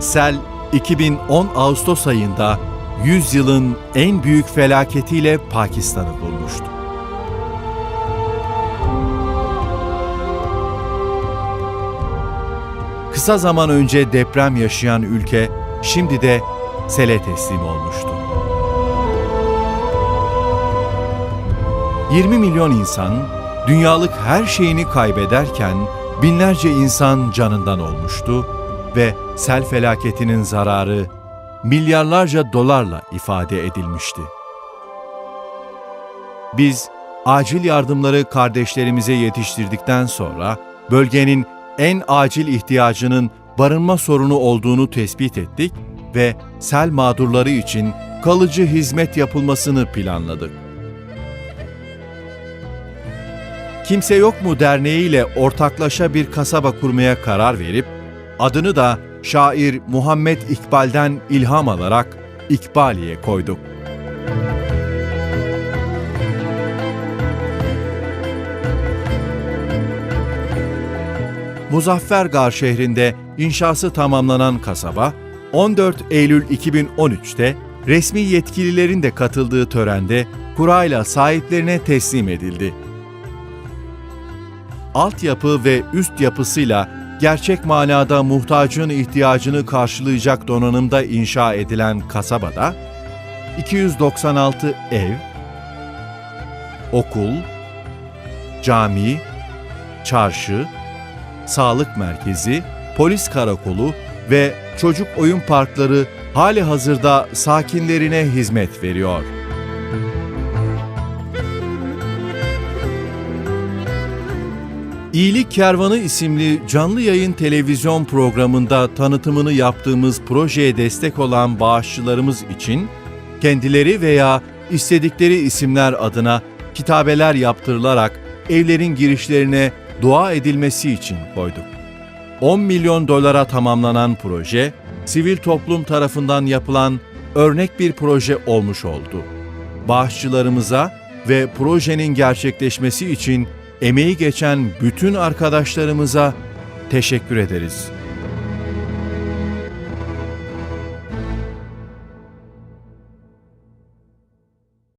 Sel 2010 Ağustos ayında 100 yılın en büyük felaketiyle Pakistan'ı bulmuştu. Kısa zaman önce deprem yaşayan ülke şimdi de sele teslim olmuştu. 20 milyon insan dünyalık her şeyini kaybederken binlerce insan canından olmuştu ve sel felaketinin zararı milyarlarca dolarla ifade edilmişti. Biz acil yardımları kardeşlerimize yetiştirdikten sonra bölgenin en acil ihtiyacının barınma sorunu olduğunu tespit ettik ve sel mağdurları için kalıcı hizmet yapılmasını planladık. Kimse Yok mu Derneği ile ortaklaşa bir kasaba kurmaya karar verip adını da şair Muhammed İkbal'den ilham alarak İkbaliye koyduk. Muzaffergar şehrinde inşası tamamlanan kasaba 14 Eylül 2013'te resmi yetkililerin de katıldığı törende kurayla sahiplerine teslim edildi altyapı ve üst yapısıyla gerçek manada muhtacın ihtiyacını karşılayacak donanımda inşa edilen kasabada 296 ev, okul, cami, çarşı, sağlık merkezi, polis karakolu ve çocuk oyun parkları hali hazırda sakinlerine hizmet veriyor. İyilik Kervanı isimli canlı yayın televizyon programında tanıtımını yaptığımız projeye destek olan bağışçılarımız için kendileri veya istedikleri isimler adına kitabeler yaptırılarak evlerin girişlerine dua edilmesi için koyduk. 10 milyon dolara tamamlanan proje, sivil toplum tarafından yapılan örnek bir proje olmuş oldu. Bağışçılarımıza ve projenin gerçekleşmesi için emeği geçen bütün arkadaşlarımıza teşekkür ederiz.